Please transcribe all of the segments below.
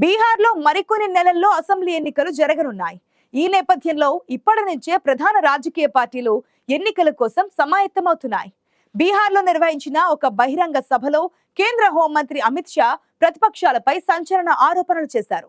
బీహార్లో మరికొన్ని నెలల్లో అసెంబ్లీ ఎన్నికలు జరగనున్నాయి. ఈ నేపథ్యంలో ఇప్పటి నుంచే ప్రధాన రాజకీయ పార్టీలు ఎన్నికల కోసం సమాయత్తమవుతున్నాయి. బీహార్లో నిర్వహించిన ఒక బహిరంగ సభలో కేంద్ర హోంమంత్రి అమిత్ షా ప్రతిపక్షాలపై సంచలన ఆరోపణలు చేశారు.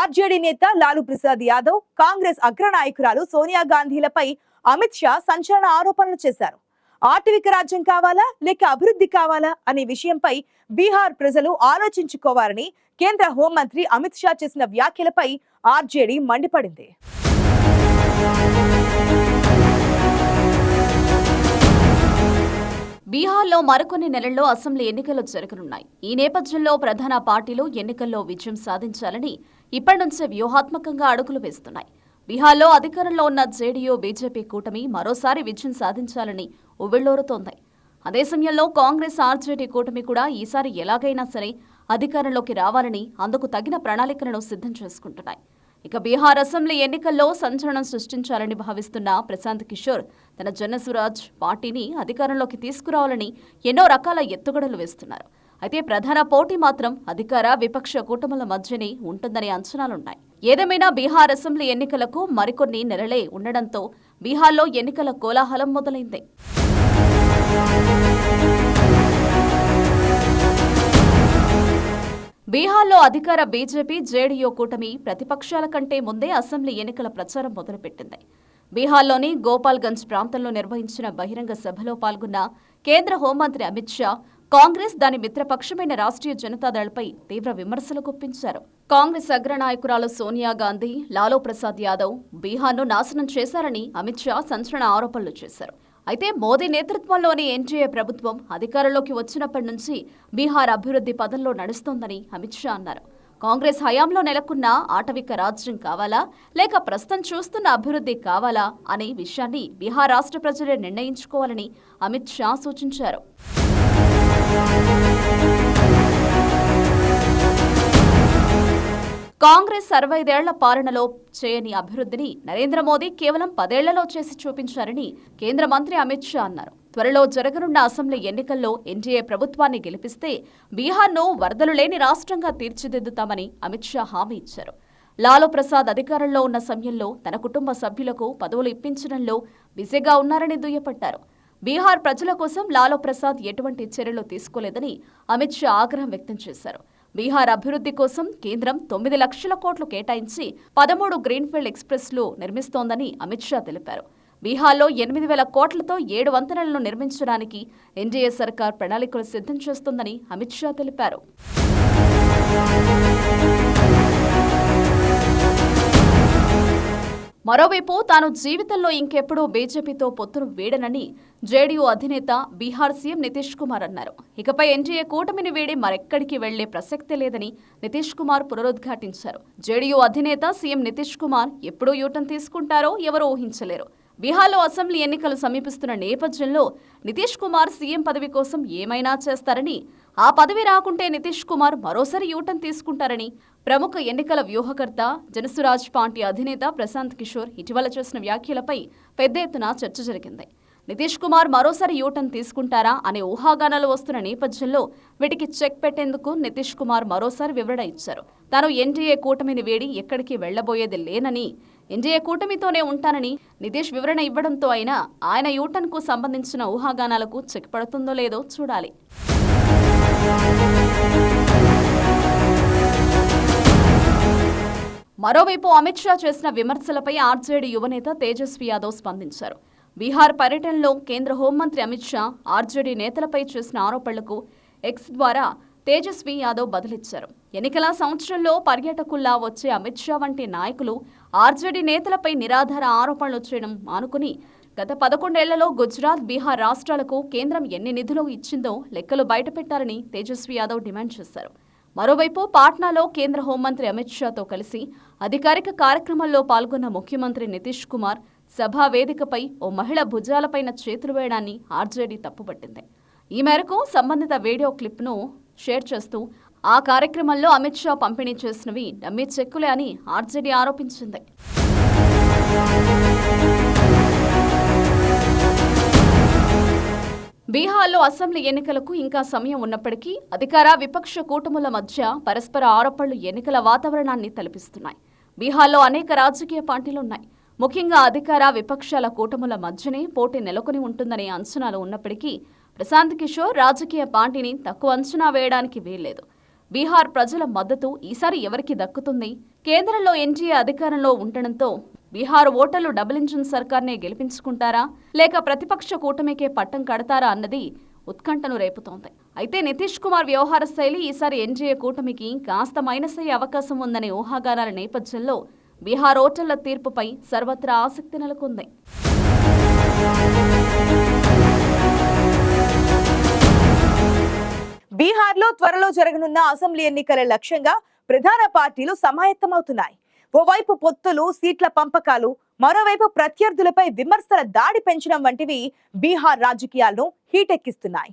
ఆర్జేడీ నేత లాలూ ప్రసాద్ యాదవ్ కాంగ్రెస్ అగ్రనాయకురాలు సోనియా గాంధీలపై అమిత్ షా సంచలన ఆరోపణలు చేశారు. ఆటవిక రాజ్యం కావాలా? లేక అభివృద్ధి కావాలా? అనే విషయంపై బీహార్ ప్రజలు ఆలోచించుకోవాలని కేంద్ర హోంమంత్రి అమిత్ షా చేసిన వ్యాఖ్యలపై ఆర్జేడీ మండిపడింది. బీహార్లో మరికొన్ని నెలల్లో అసెంబ్లీ ఎన్నికలు జరగనున్నాయి. ఈ నేపథ్యంలో ప్రధాన పార్టీలు ఎన్నికల్లో విజయం సాధించాలని ఇప్పటి నుంచే వ్యూహాత్మకంగా అడుగులు వేస్తున్నాయి. బీహార్లో అధికారంలో ఉన్న జేడీయూ బీజేపీ కూటమి మరోసారి విజయం సాధించాలని ఉవ్విళ్ళూరుతోంది అదే సమయంలో కాంగ్రెస్ ఆర్జేడీ కూటమి కూడా ఈసారి ఎలాగైనా సరే అధికారంలోకి రావాలని అందుకు తగిన ప్రణాళికలను సిద్ధం చేసుకుంటున్నాయి. ఇక బీహార్ అసెంబ్లీ ఎన్నికల్లో సంచలనం సృష్టించాలని భావిస్తున్న ప్రశాంత్ కిషోర్ తన జనస్వరాజ్ పార్టీని అధికారంలోకి తీసుకురావాలని ఎన్నో రకాల ఎత్తుగడలు వేస్తున్నారు. అయితే ప్రధాన పోటీ మాత్రం అధికార విపక్ష కూటముల మధ్యనే ఉంటుందనే అంచనాలున్నాయి. ఏదేమైనా బీహార్ అసెంబ్లీ ఎన్నికలకు మరికొన్ని నెలలే ఉండడంతో బీహార్లో ఎన్నికల కోలాహలం మొదలైంది. బీహార్లో అధికార బీజేపీ జేడీయూ కూటమి ప్రతిపక్షాల కంటే ముందే అసెంబ్లీ ఎన్నికల ప్రచారం మొదలుపెట్టింది. బీహార్లోని గోపాల్గంజ్ ప్రాంతంలో నిర్వహించిన బహిరంగ సభలో పాల్గొన్న కేంద్ర హోంమంత్రి అమిత్ షా కాంగ్రెస్ దాని మిత్రపక్షమైన రాష్ట్రీయ జనతాదళ్పై తీవ్ర విమర్శలు గుప్పించారు. కాంగ్రెస్ అగ్రనాయకురాలు సోనియా గాంధీ లాలూ ప్రసాద్ యాదవ్ బీహార్ను నాశనం చేశారని అమిత్ షా సంచలన ఆరోపణలు చేశారు. అయితే మోదీ నేతృత్వంలోని ఎన్డీఏ ప్రభుత్వం అధికారంలోకి వచ్చినప్పటి నుంచి బీహార్ అభివృద్ధి పదంలో నడుస్తోందని అమిత్ షా అన్నారు. కాంగ్రెస్ హయాంలో నెలకొన్న ఆటవిక రాజ్యం కావాలా? లేక ప్రస్తుతం చూస్తున్న అభివృద్ధి కావాలా? అనే విషయాన్ని బీహార్ రాష్ట్ర ప్రజలే నిర్ణయించుకోవాలని అమిత్ షా సూచించారు. కాంగ్రెస్ అరవైదేళ్ళ పాలనలో చేయని అభివృద్ధిని నరేంద్ర మోదీ కేవలం పదేళ్ళలో చేసి చూపించారని కేంద్ర మంత్రి అమిత్ షా అన్నారు. త్వరలో జరగనున్న అసెంబ్లీ ఎన్నికల్లో ఎన్డీఏ ప్రభుత్వాన్ని గెలిపిస్తే బీహార్ను వరదలు లేని రాష్ట్రంగా తీర్చిదిద్దుతామని అమిత్ షా హామీ ఇచ్చారు. లాలూ ప్రసాద్ అధికారంలో ఉన్న సమయంలో తన కుటుంబ సభ్యులకు పదవులు ఇప్పించడంలో బిజీగా ఉన్నారని దుయ్యపట్టారు. బీహార్ ప్రజల కోసం లాలూ ప్రసాద్ ఎటువంటి చర్యలు తీసుకోలేదని అమిత్ షా ఆగ్రహం వ్యక్తం చేశారు. బీహార్ అభివృద్ధి కోసం కేంద్రం తొమ్మిది లక్షల కోట్లు కేటాయించి పదమూడు గ్రీన్ఫీల్డ్ ఎక్స్ప్రెస్లు నిర్మిస్తోందని అమిత్ షా తెలిపారు. బీహార్లో ఎనిమిది వేల కోట్లతో ఏడు వంతెనలను నిర్మించడానికి ఎన్డీఏ సర్కార్ ప్రణాళికలు సిద్ధం చేస్తోందని అమిత్ షా తెలిపారు. మరోవైపు తాను జీవితంలో ఇంకెప్పుడూ బీజేపీతో పొత్తును వీడనని జేడీయూ అధినేత బీహార్ సీఎం నితీష్ కుమార్ అన్నారు. ఇకపై ఎన్డీఏ కూటమిని వీడి మరెక్కడికి వెళ్ళే ప్రసక్తే లేదని నితీష్ కుమార్ పునరుద్ఘాటించారు. జేడీయూ అధినేత సీఎం నితీష్ కుమార్ ఎప్పుడు యూటర్న్ తీసుకుంటారో ఎవరూ ఊహించలేరు. బీహార్లో అసెంబ్లీ ఎన్నికలు సమీపిస్తున్న నేపథ్యంలో నితీష్ కుమార్ సీఎం పదవి కోసం ఏమైనా చేస్తారని ఆ పదవి రాకుంటే నితీష్ కుమార్ మరోసారి యూటర్న్ తీసుకుంటారని ప్రముఖ ఎన్నికల వ్యూహకర్త జనసురాజ్ పార్టీ అధినేత ప్రశాంత్ కిషోర్ ఇటీవల చేసిన వ్యాఖ్యలపై పెద్ద ఎత్తున చర్చ జరిగింది. నితీష్ కుమార్ మరోసారి యూటర్న్ తీసుకుంటారా అనే ఊహాగానాలు వస్తున్న నేపథ్యంలో వీటికి చెక్ పెట్టేందుకు నితీష్ కుమార్ మరోసారి వివరణ ఇచ్చారు. తాను ఎన్డీఏ కూటమిని వేడి ఎక్కడికి వెళ్ళబోయేది లేనని ఎన్డీఏ కూటమితోనే ఉంటానని నితీష్ వివరణ ఇవ్వడంతో అయినా ఆయన యూటర్న్కు సంబంధించిన ఊహాగానాలకు చెక్ పడుతుందో లేదో చూడాలి. మరోవైపు అమిత్ షా చేసిన విమర్శలపై ఆర్జేడీ యువనేత తేజస్వి యాదవ్ స్పందించారు. బీహార్ పర్యటనలో కేంద్ర హోంమంత్రి అమిత్ షా ఆర్జేడీ నేతలపై చేసిన ఆరోపణలకు ఎక్స్ ద్వారా తేజస్వి యాదవ్ బదిలిచ్చారు. ఎన్నికల సంవత్సరంలో పర్యాటకుల్లా వచ్చే అమిత్ షా వంటి నాయకులు ఆర్జేడీ నేతలపై నిరాధార ఆరోపణలు చేయడం మానుకుని గత పదకొండేళ్ళలో గుజరాత్ బీహార్ రాష్ట్రాలకు కేంద్రం ఎన్ని నిధులు ఇచ్చిందో లెక్కలు బయటపెట్టారని తేజస్వి యాదవ్ డిమాండ్ చేశారు. మరోవైపు పాట్నాలో కేంద్ర హోంమంత్రి అమిత్ షాతో కలిసి అధికారిక కార్యక్రమంలో పాల్గొన్న ముఖ్యమంత్రి నితీష్ కుమార్ సభా వేదికపై ఓ మహిళ భుజాలపైన చేతులు వేయడాన్ని ఆర్జేడీ తప్పుపట్టింది. ఈ మేరకు సంబంధిత వీడియో క్లిప్ను షేర్ చేస్తూ ఆ కార్యక్రమంలో అమిత్ షా పంపిణీ చేసినవి డమ్మీ చెక్కులే అని ఆర్జేడీ ఆరోపించింది. బీహార్లో అసెంబ్లీ ఎన్నికలకు ఇంకా సమయం ఉన్నప్పటికీ అధికార విపక్ష కూటముల మధ్య పరస్పర ఆరోపణలు ఎన్నికల వాతావరణాన్ని తలపిస్తున్నాయి. బీహార్లో అనేక రాజకీయ పార్టీలున్నాయి ముఖ్యంగా అధికార విపక్షాల కూటముల మధ్యనే పోటీ నెలకొని ఉంటుందనే అంచనాలు ఉన్నప్పటికీ ప్రశాంత్ కిషోర్ రాజకీయ పార్టీని తక్కువ అంచనా వేయడానికి వీల్లేదు. బీహార్ ప్రజల మద్దతు ఈసారి ఎవరికి దక్కుతుంది? కేంద్రంలో ఎన్డీఏ అధికారంలో ఉండడంతో బీహార్ ఓటర్లు డబుల్ ఇంజిన్ సర్కార్నే గెలిపించుకుంటారా? లేక ప్రతిపక్ష కూటమికే పట్టం కడతారా అన్నది ఉత్కంఠను రేపుతోంది. అయితే నితీష్ కుమార్ వ్యవహార శైలి ఈసారి ఎన్డీఏ కూటమికి కాస్త మైనస్ అయ్యే అవకాశం ఉందనే ఊహాగానాల నేపథ్యంలో బీహార్ ఓటర్ల తీర్పుపై సర్వత్రా ఆసక్తి నెలకొంది. బీహార్లో త్వరలో జరగనున్న అసెంబ్లీ ఎన్నికల లక్ష్యంగా ప్రధాన పార్టీలు సమాయత్తమవుతున్నాయి. ఓవైపు పొత్తులు సీట్ల పంపకాలు మరోవైపు ప్రత్యర్థులపై విమర్శల దాడి పెంచడం వంటివి బీహార్ రాజకీయాలను హీటెక్కిస్తున్నాయి.